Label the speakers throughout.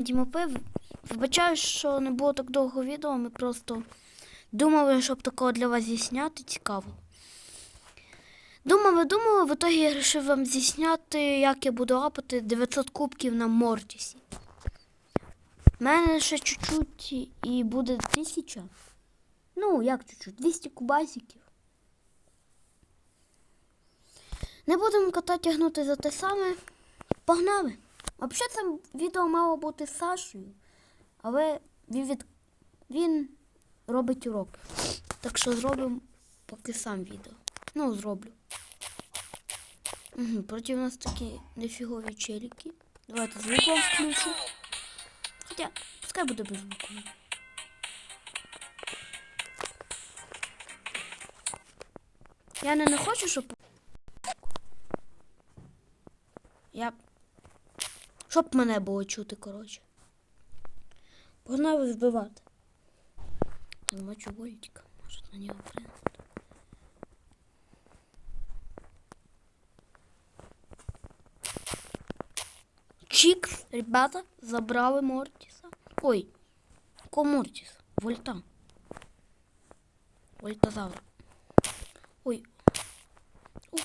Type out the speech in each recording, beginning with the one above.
Speaker 1: Дімопи, вибачаю, що не було так довго відео, ми просто думали, щоб такого для вас зісняти цікаво. Думали, думали, в итогі я вирішив вам зісняти, як я буду лапати 900 кубків на Мортісі. У мене ще чуть-чуть і буде 1000. Ну, як чуть-чуть, 200 кубасиків. Не будемо кота тягнути за те саме. Погнали! Взагалі це відео мало бути з Сашею, але він, від... він робить уроки. Так що зробимо поки сам відео. Ну, зроблю. Угу, проти нас такі нефігові челіки. Давайте звук вам включу. Хоча, пускай буде без звуку. Я не, не хочу, щоб. Я щоб мене було чути, коротше. Погнали вбивати. Замочу вольтика. Може на нього прийняти. Чікс, ребята, забрали Мортіса. Ой, ко Мортіс? Вольта. Вольтазавр. Ой. Ой.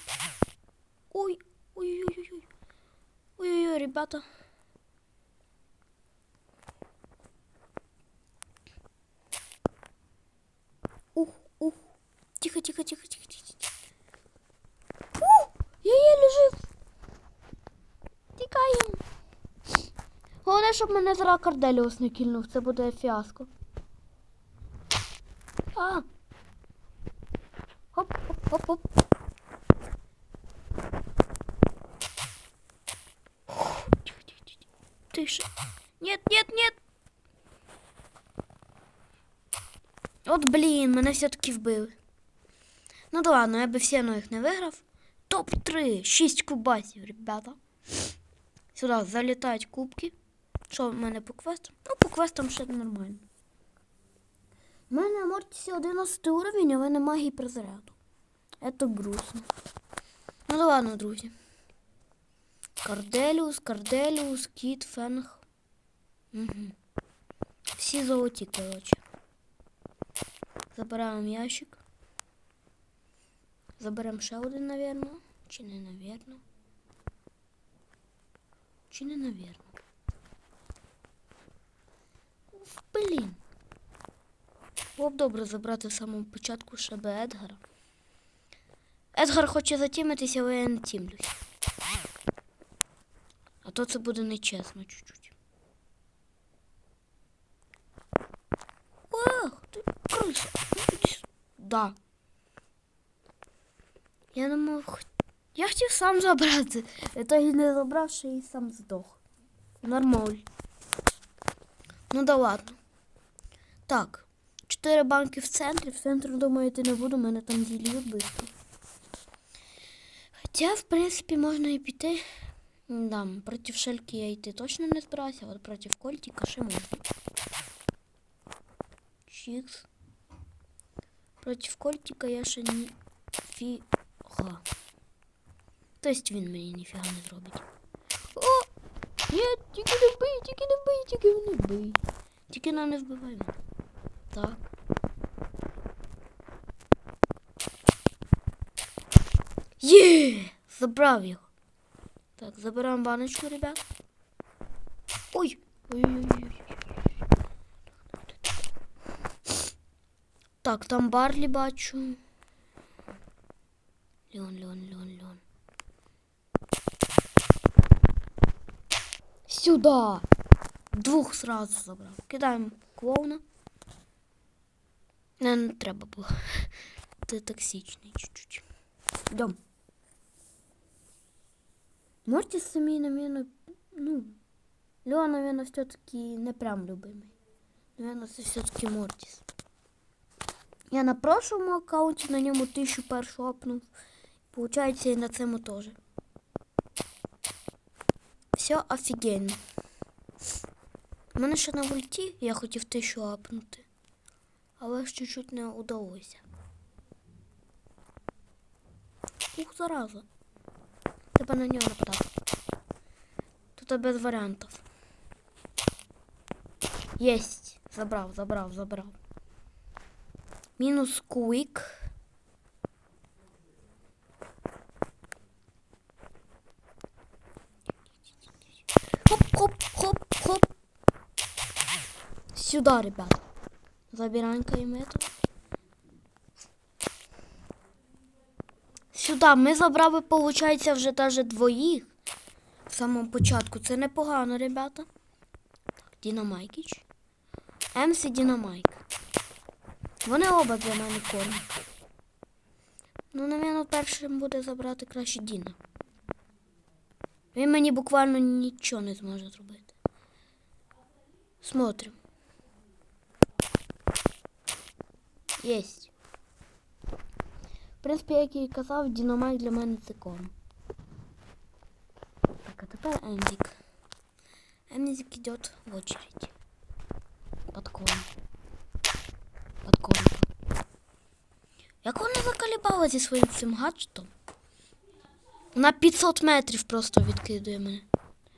Speaker 1: Ой. Ой-ой-ой. Ой-ой-ой, ребята. Ух, ух. Тихо, тихо, тихо, тихо, тихо. Ух, я еле жив. Тікаємо. Головне, щоб мене зараз Карделіус не кільнув, це буде фіаско. А. Хоп, хоп, хоп, хоп. Тихо, тихо, тихо. Тише. Нет, нет, нет. От блін, мене все-таки вбили. Ну да ладно, я би все одно їх не виграв. Топ-3, 6 кубасів, ребята. Сюди залітають кубки. Що в мене по квестам? Ну, по квестам ще нормально. У мене Мортісі 11 уровень, а в мене магії призаряду. Это грустно. Ну да ладно, друзі. Карделіус, Карделіус, Кіт, Фенг. Угу. Всі золоті, коротше. Забираємо ящик. Заберемо ще один, навірно. Чи не навірно? Чи не навірно? Блін. Було б добре забрати в самому початку ще би Едгара. Едгар хоче затімитися, але я не тімлюсь. А то це буде нечесно чуть-чуть. Ох, ти криса. Да. Я не мав. Я хотів сам забрати. То і не забрав, ще і сам здох. Нормаль. Ну да ладно. Так. Чотири банки в центрі. В центрі, думаю, йти не буду, мене там зільють швидко. Хоча, в принципі, можна і піти. Да, проти шельки я йти точно не збираюся, а от проти кольтика ще можна. Чікс. Проти кольтика я ще ні фіга. Тобто він мені ніфіга не зробить. О! Ні, тільки не бий, тільки не бий, тільки не бий. Тільки на не вбивай. Так. Є! Забрав його. Так, забираємо баночку, ребят. Ой! Ой-ой-ой. Так, там Барлі бачу. Леон, Леон, Леон, Леон. Сюда! Двух сразу забрав. Кидаємо клоуна. Не, не треба було. Ти токсичний чуть-чуть. Йдем. Мортіс самі, наверное, ну, Леон, наверное, все-таки не прям любимий. Наверное, це все-таки Мортіс. Я на прошлому аккаунті на ньому тисячу першу апнув. Получається і на цьому теж. Все офігенно. У мене ще на вольті я хотів тисячу апнути. Але ж чуть-чуть не удалося. Ух, зараза. Треба на нього нападати. Тут без варіантів. Єсть. Забрав, забрав, забрав. Мінус куик. Хоп, хоп, хоп, хоп. Сюда, ребят. Забираем эту. Сюда. Ми забрали, виходить, вже даже двоїх. В самому початку. Це непогано, ребята. Так, Дінамайкіч. МС і Дінамайк. Вони оба для мене корм. Ну, напевно, першим буде забрати краще Діна. Він мені буквально нічого не зможе зробити. Смотрим. Єсть. В принципі, як я і казав, Дінамайк для мене це корм. Так, а тепер Емзик. Эмнизик идет в очередь. Под корм. Под корм. Як вона заколебала зі своїм цим гаджетом? На 500 метрів просто відкидує мене.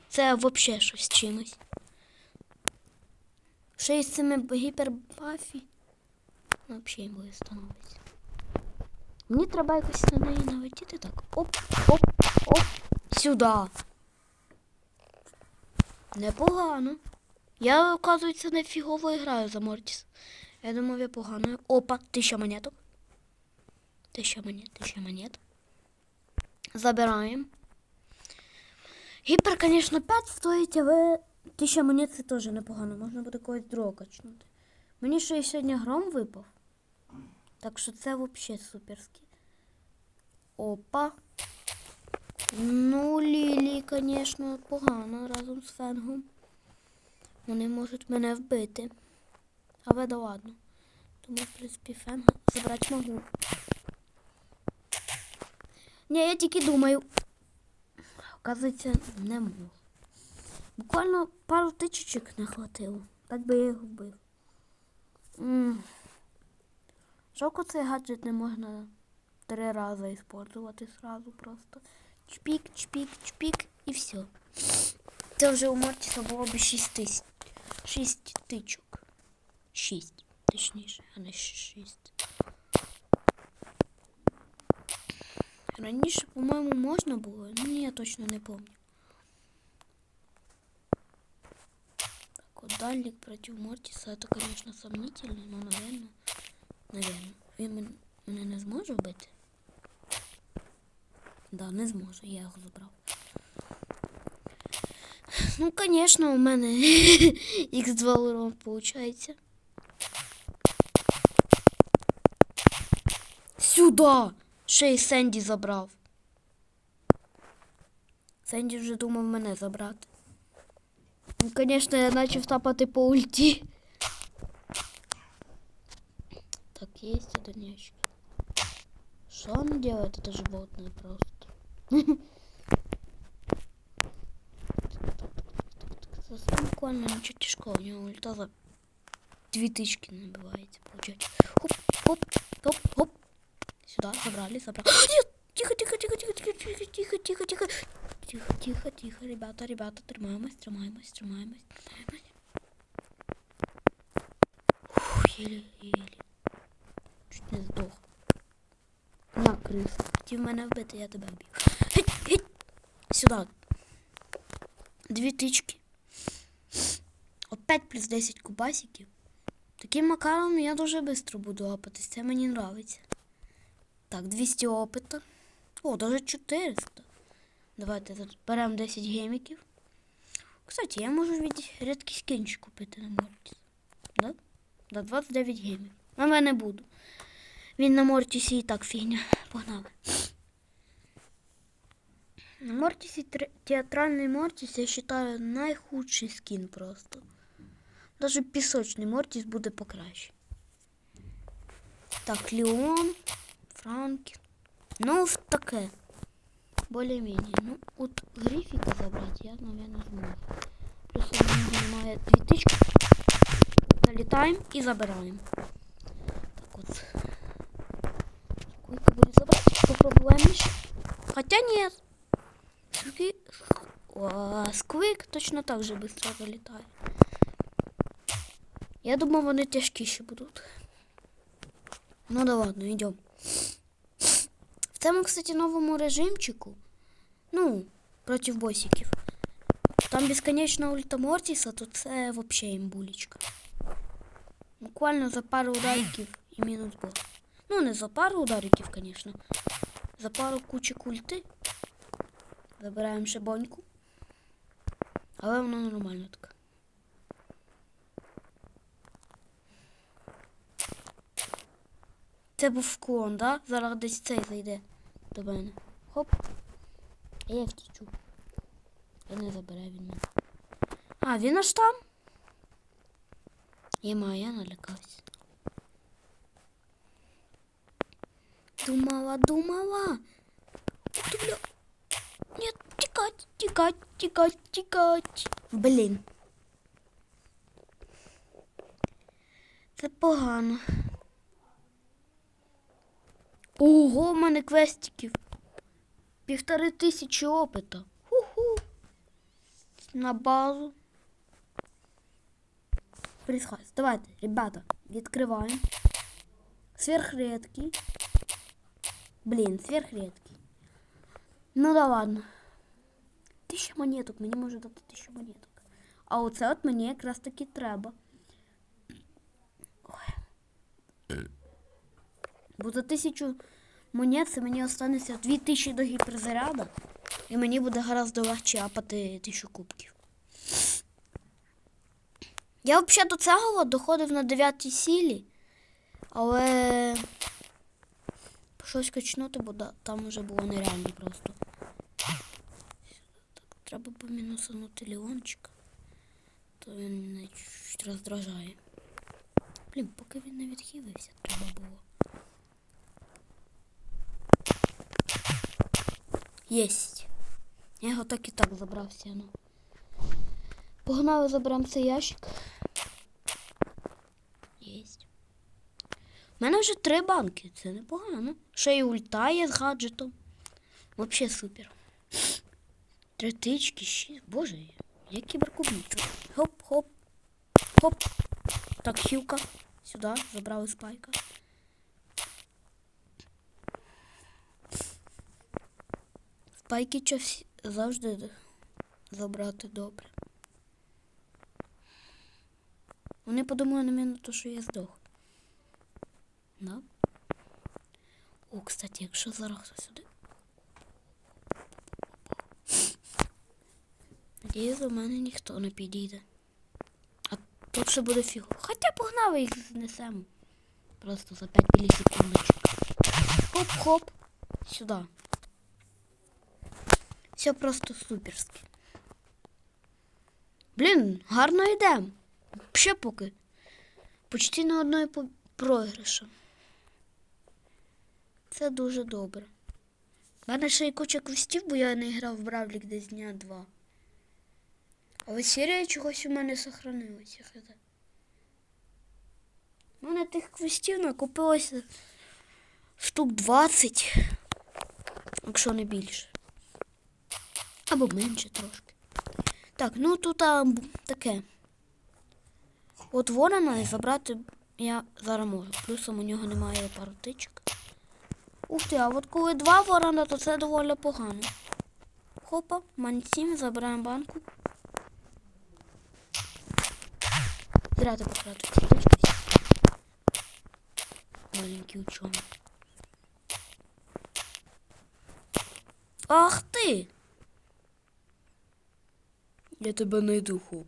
Speaker 1: Це взагалі щось чимось. Ще й з цими гіпербафі. Взагалі буде становиться. Мені треба якось на неї налетіти так. Оп, оп, оп. Сюди. Непогано. Я, оказується, не фігово граю за Мортіс. Я думав, я погано. Опа, тисяча монеток. Тисяча монет, тисяча монет. Забираємо. Гіпер, звісно, 5 стоїть, але тисяча монет це теж непогано. Можна буде когось другого качнути. Мені ще й сьогодні гром випав. Так що це взагалі суперське. Опа. Ну, Лілі, звісно, погано разом з Фенгом. Вони можуть мене вбити. Але да ладно. Тому, в принципі, Фенга забрати можу. Ні, я тільки думаю. Оказується, не можу. Буквально пару тичечок не хватило. Так би я його вбив. Жалко цей гаджет не можна три рази использувати сразу просто. Чпік, чпік, чпік і все. Це вже у Мортіса було б 6 тисяч. 6 тичок. 6, точніше, а не 6. Раніше, по-моєму, можна було, ну я точно не пам'ятаю. Так, от дальник проти Мортіса, це, конечно, сомнительно, но, наверное, наверное. Він мене не зможе вбити? Да, не зможе, я його забрав. Ну, конечно, у мене X2 урон получається. Сюда! Ще й Сенді забрав. Сенді вже думав мене забрати. Ну, конечно, я начав тапати по ульті. Так, есть один ящик. Что он делает, это животное просто? Совсем буквально ничего тяжкого, у него ульта за две тычки набиваете, получается. Хоп, хоп, хоп, хоп. Сюда, забрали, забрали. Нет! Тихо, тихо, тихо, тихо, тихо, тихо, тихо, тихо, тихо. Тихо, тихо, тихо, ребята, ребята, тримаємось, тримаємось, тримаємось, тримаємось. Фух, еле, еле. Чуть не здох. На крис. Хотів мене вбити, я тебе вбив. Геть, геть. Сюди. Дві тички. Опять плюс 10 кубасиків. Таким макаром я дуже швидко буду лапатись. Це мені подобається. Так, 200 опита. О, даже 400. Давайте тут беремо 10 геміків. Кстати, я можу від рідкий скінчик купити на Мортіс. Да? Да, 29 гемів. Але я не буду. Він на Мортісі і так фігня. Погнали. На Мортісі театральний Мортіс, я вважаю, найхудший скін просто. Даже пісочний Мортіс буде покраще. Так, Леон, Франкін. Ну, в таке. Более-менее. Ну, от грифіка забрати я, наверное, зможу. Плюс він занимає дві тички. Залітаємо і забираємо. Так от. Сколько будет забрать? Попробуем еще. Хотя нет. Сквик, О, сквик точно так же быстро залетает. Я думав, вони тяжкіші будуть. Ну да ладно, йдемо. Цьому, кстати, новому режимчику. Ну, проти босиків. Там безконечно ульта Мортіса, то це взагалі імбулечка. Буквально за пару удариків і мінус бос. Ну, не за пару удариків, звісно. За пару кучок ульти. Забираємо ще боньку. Але воно нормально так. Це був клон, да? Зараз десь цей зайде до мене. Хоп. І я втічу. І не забере він мене. А, він аж там? Єма, я налякався. Думала, думала. Бля. Нет, тікать, тікать, тікать, тікать. Блін. Це погано. Ого, в мене квестиків. Півтори тисячі опита. Ху-ху. На базу. Присхайс. Давайте, ребята, відкриваємо. Сверхредкий. Блін, сверхредкий. Ну да ладно. Тисяча монеток, мені може дати тисячу монеток. А оце от мені якраз таки треба. Ой. Бо за тисячу монет це мені останеться 2000 до гіперзаряду. І мені буде гораздо легше апати тисячу кубків. Я взагалі до цього доходив на 9 сілі, але щось качнути, бо там вже було нереально просто. Так, треба помінусанути Леончика, то він мене чуть роздражає. Блін, поки він не відхилився, треба було. Єсть. Я його так і так забрав сіно. Погнали, заберемо цей ящик. Єсть. У мене вже три банки, це непогано. Ще й ульта є з гаджетом. Вообще супер. Три тички, шість. Боже, я кіберкубник. Хоп, хоп, хоп. Так, хілка. Сюди, забрали спайка. Спайки щось завжди забрати добре. Вони подумали на мене, то, що я здох. Да? О, кстати, якщо зараз хтось сюди. Надіюсь, до мене ніхто не підійде. А тут ще буде фіго. Хоча погнали їх знесемо. Просто за 5 мілісекундочок. Хоп-хоп. Сюди. Все просто суперськи. Блін, гарно йдемо. Ще поки. Почти на одної програша. Це дуже добре. У мене ще й куча квестів, бо я не грав в Бравлік десь дня два. Але серія чогось у мене сохранилася. У мене тих квестів накопилося штук 20, якщо не більше. Або менше трошки. Так, ну тут а, таке. От ворона забрати я зараз можу. Плюсом у нього немає паротичок. Ух ти, а от коли два ворона, то це доволі погано. Хопа, манцім, забираємо банку. Зря ти точки. Маленький учений. Ах ти! Я тебе найду, хоп.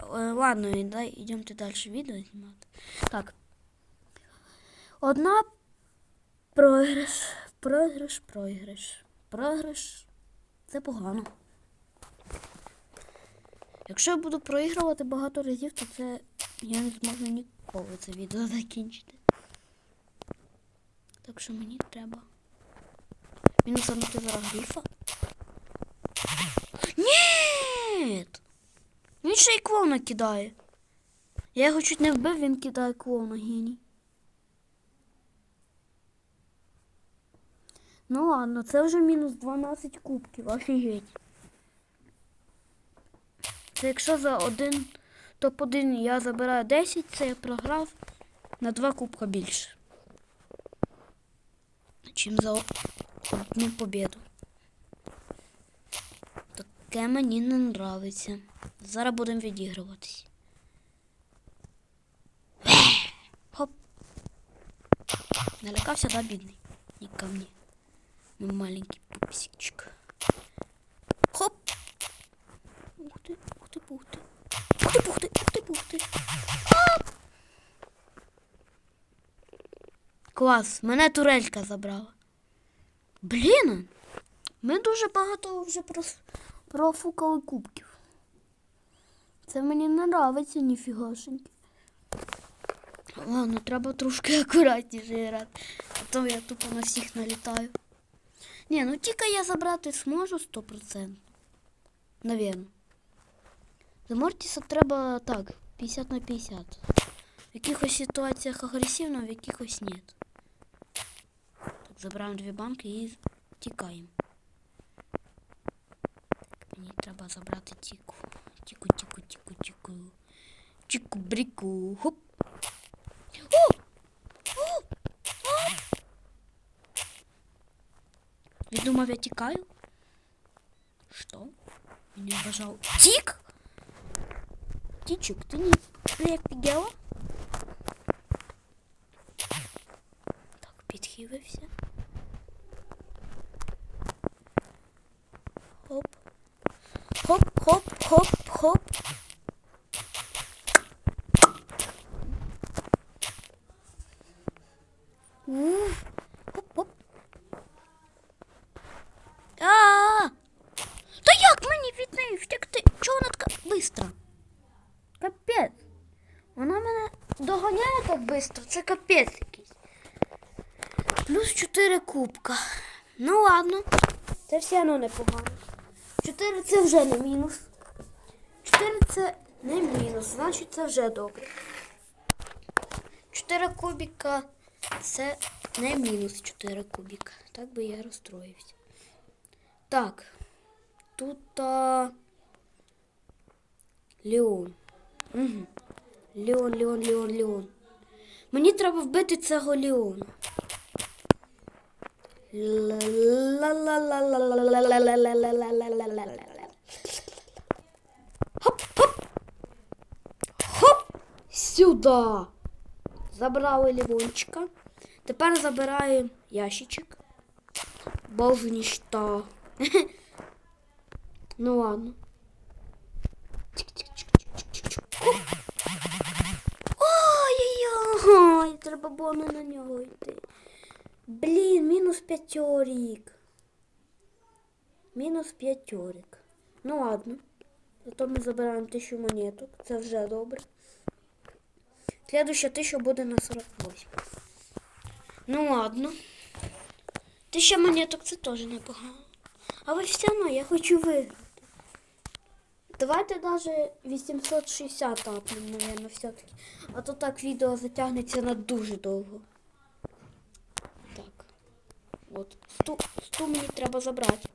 Speaker 1: Е, Ладно, і дай йдемте далі відео знімати. Так. Одна програш, програш, програш. Програш. Це погано. Якщо я буду проігрувати багато разів, то це я не зможу ніколи це відео закінчити. Так що мені треба. Мінусанути зараз грифа. Ні! Він ще й клоуна кидає. Я його чуть не вбив, він кидає клоуна геній. Ну ладно, це вже мінус 12 кубків, офігеть. Це якщо за один топ-1 я забираю 10, це я програв на 2 кубка більше. Чим за одну побіду. Таке мені не нравиться. Зараз будемо відігруватись. Хоп. Налякався, да, бідний? Не ко мне. Мой маленький пупсичек. Хоп. Ух ты, ух ты, ух ты. Ух ты, ух ты, ух ты, ух ты. Хоп. Клас, мене турелька забрала. Блін, ми дуже багато вже прос- профукали кубків. Це мені не нравиться, ніфігашеньки. Ладно, треба трошки акуратніше грати. А то я тупо на всіх налітаю. Ні, ну тільки я забрати зможу 100%. Навірно. За Мортіса треба так, 50 на 50. В якихось ситуаціях агресивно, в якихось ні. Так, забираємо дві банки і тікаємо. треба забрати тіку. Тіку, тіку, тіку, тіку. Тіку, бріку. Хоп. О! О! А! Він думав, я тікаю? Що? Меня обожал. Тик? Тичик, ты не, не офигела? Так, підхилився. Все одно непогано. 4 це вже не мінус. 4 це не мінус, значить це вже добре. 4 кубіка це не мінус 4 кубіка. Так би я розстроївся. Так. Тут а... Леон. Угу. Леон, Леон, Леон, Леон. Мені треба вбити цього Леона. Хоп, хоп. Сюда. Забрали Леончика. Тепер забираємо ящичок. Бовнішта. Ну ладно. Ой-ой-ой, треба було не на нього йти. Блін, мінус п'ятьорік. Мінус п'ятьорік. Ну ладно. Зато ми забираємо тисячу монеток. Це вже добре. Следующа тисяча буде на 48. Ну ладно. Тисяча монеток це теж непогано. Але все одно я хочу виграти. Давайте даже 860 апнем, наверное, все-таки. А то так відео затягнеться на дуже довго. От. Сту, сту мені треба забрати.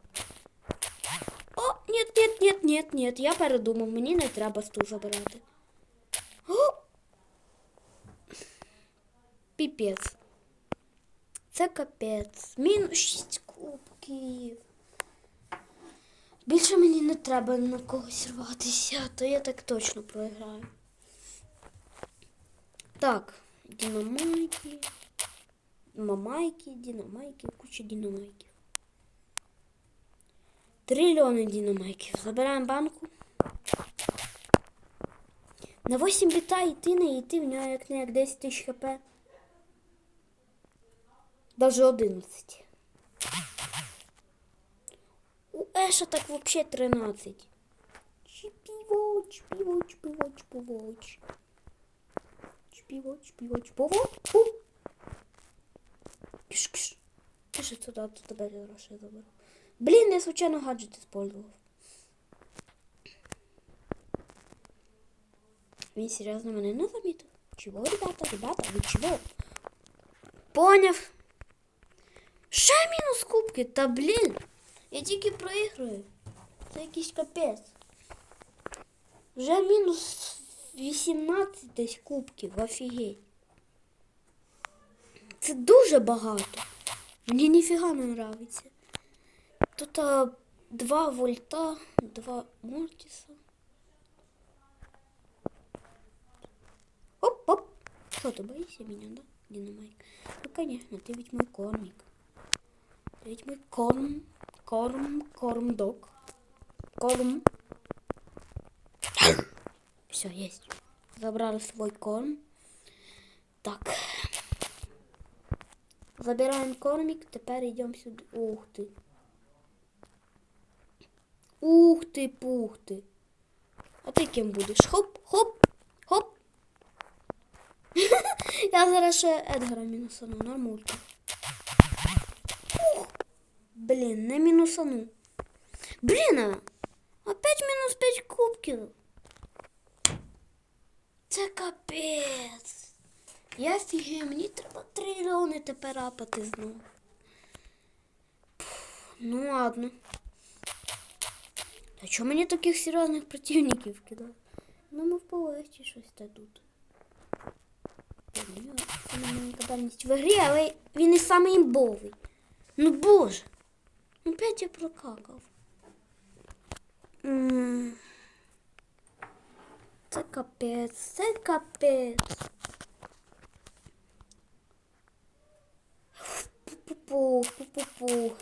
Speaker 1: О, нет, нет, нет, нет, нет. Я передумав, мені не треба сту забирати. О! Піпець. Це капець. Мінус 6 кубків. Більше мені не треба на когось рватися, то я так точно програю. Так, динамайки. Мамайки, динамайки, куча динамайків. Трильйони динамайків. Забираємо банку. На 8 біта йти не йти, в нього як не як 10 тисяч хп. Даже 11. У Эша так вообще 13. Чпиво, чпиво, чпиво, чпиво. Чпиво, чпиво, чпиво. Киш, киш. Пиши сюда, то тебе гроші заберу. Блін, я случайно гаджет использовал. Він серйозно мене не замітив. Чого, ребята, ребята, ви чого? Поняв. Ще мінус кубки, та блін. Я тільки проіграю. Це якийсь капець. Вже мінус 18 десь кубків, офігеть. Це дуже багато. Мені ніфіга не нравиться. Тут а, 2 вольта, 2 мортіса. Оп-оп. Что, ты боишься меня, да, Динамайк? Ну, конечно, ты ведь мой кормик. Ты ведь мой корм, корм, корм-дог. Корм. Все, есть. Забрали свой корм. Так. Забираем кормик, тепер йдемо сюди. Ух ти. Ух ти, пух ти. А ти ким будеш? Хоп, хоп, хоп. Я зараз ще Едгара мінусану, нормулька. Ух. Блін, не мінусану. Блін, а опять мінус 5 кубків. Це капець. Я фігію, мені треба трильйони тепер апати знову. Ну ладно. А чому мені таких серйозних противників кидали? Ну, ми в полегчі щось капельність в грі, але він і самий імбовий. Ну боже. Ну опять я прокакав. Це капець, це капець. Пу-пу-пу, пу-пу-пу.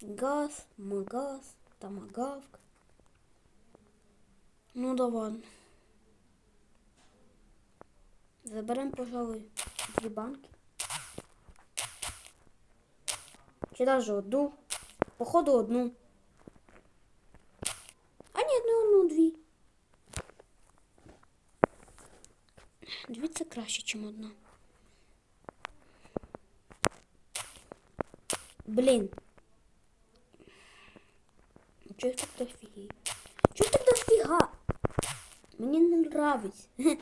Speaker 1: Газ, магаз, тамагавк. Ну да ладно. Заберем, пожалуй, дві банки. Чи даже одну. Походу одну. А ні, не одну, дві. Дві це краще, ніж одна. Блін. Чого їх так дофіги? Чого так дофіга? Мені не нравиться.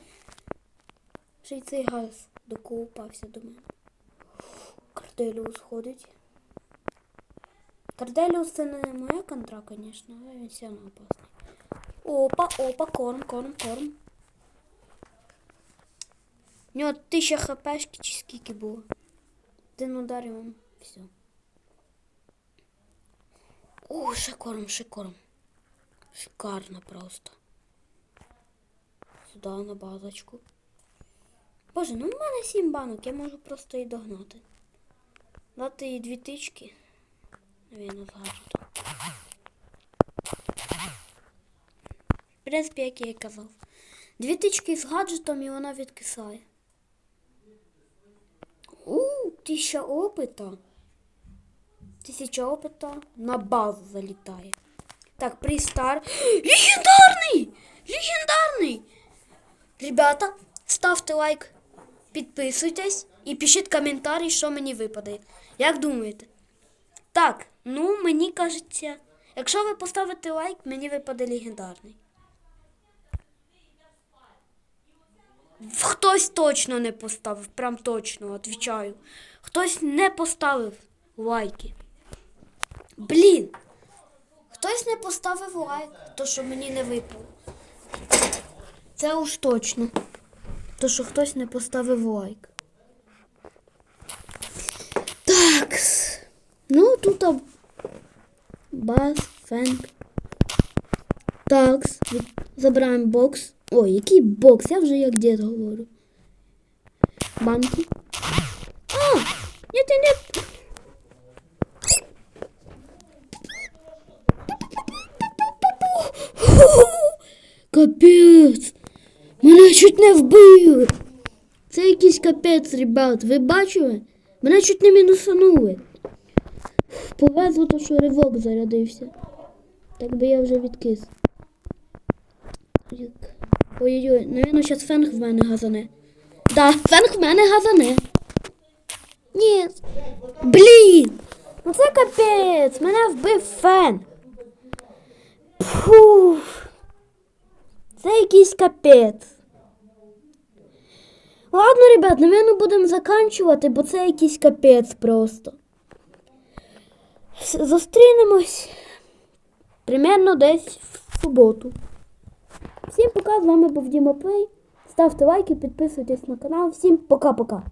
Speaker 1: Ще й цей газ доколупався до мене. Карделіус ходить. Карделіус це не моя контра, звісно, але він все одно опасний. Опа, опа, корм, корм, корм. У нього тисяча хпшки чи скільки було. Один удар і он все. О, ще корм, ще корм. Шикарно просто. Сюди на базочку. Боже, ну в мене сім банок, я можу просто і догнати. Дати їй дві тички. Навіть з гаджетом. В принципі, як я і казав. Дві тички з гаджетом і вона відкисає. У, тисяча опита. Тисяча опита на базу залітає. Так, пристар. Легендарний! Легендарний! Ребята, ставте лайк, підписуйтесь і пишіть коментарі, що мені випадає. Як думаєте? Так, ну мені кажеться, якщо ви поставите лайк, мені випаде легендарний. Хтось точно не поставив, прям точно, відповідаю. Хтось не поставив лайки. Блін. Хтось не поставив лайк, то що мені не випало. Це уж точно. То, що хтось не поставив лайк. Так. Ну, тут бас, фенк. Так, забираємо бокс. Ой, який бокс? Я вже як дід говорю. Банки. А! Ні, ти не. Капець! Мене чуть не вбили. Це якийсь капець, ребят. Ви бачили? Мене чуть не мінусанули. Повезло, то що ривок зарядився. Так би я вже відкис. Ой-ой-ой, навірно, зараз фенг в мене газане. Да, фенг в мене газане. Ні. Блін! Ну це капець! Мене вбив фен. Фух. Це якийсь капець. Ладно, ребят, напевно, будемо заканчувати, бо це якийсь капець просто. Зустрінемось примерно десь в суботу. Всім пока, з вами був Діма Плей. Ставте лайки, підписуйтесь на канал. Всім пока-пока.